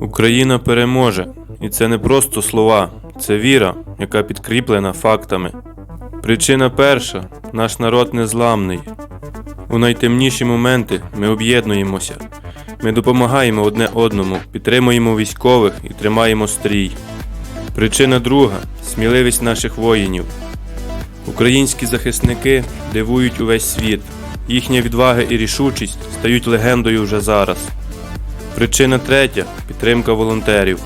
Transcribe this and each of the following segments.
Україна переможе, і це не просто слова, це віра, яка підкріплена фактами. Причина перша наш народ незламний. У найтемніші моменти ми об'єднуємося. Ми допомагаємо одне одному, підтримуємо військових і тримаємо стрій. Причина друга сміливість наших воїнів. Українські захисники дивують увесь світ. Їхня відвага і рішучість стають легендою вже зараз. Причина третя підтримка волонтерів.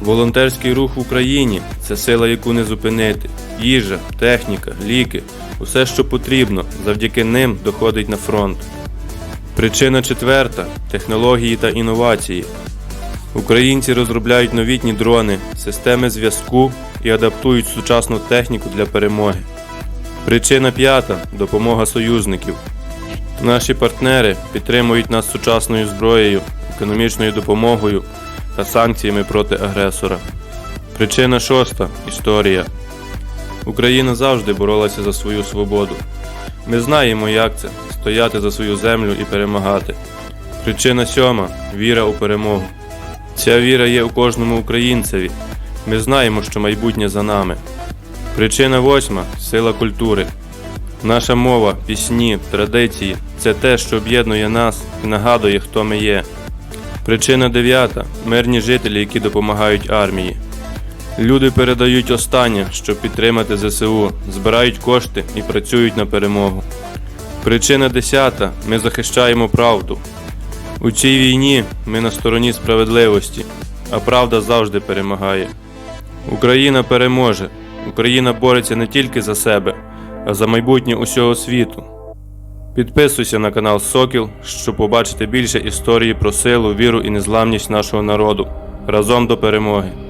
Волонтерський рух в Україні це сила, яку не зупинити. Їжа, техніка, ліки усе, що потрібно, завдяки ним доходить на фронт. Причина четверта технології та інновації. Українці розробляють новітні дрони, системи зв'язку і адаптують сучасну техніку для перемоги. Причина п'ята допомога союзників. Наші партнери підтримують нас сучасною зброєю, економічною допомогою та санкціями проти агресора. Причина шоста історія. Україна завжди боролася за свою свободу. Ми знаємо, як це стояти за свою землю і перемагати. Причина сьома віра у перемогу. Ця віра є у кожному українцеві. Ми знаємо, що майбутнє за нами. Причина восьма сила культури. Наша мова, пісні, традиції це те, що об'єднує нас і нагадує, хто ми є. Причина дев'ята мирні жителі, які допомагають армії. Люди передають останнє, щоб підтримати ЗСУ, збирають кошти і працюють на перемогу. Причина десята ми захищаємо правду. У цій війні ми на стороні справедливості, а правда завжди перемагає. Україна переможе. Україна бореться не тільки за себе, а за майбутнє усього світу. Підписуйся на канал Сокіл, щоб побачити більше історії про силу, віру і незламність нашого народу. Разом до перемоги!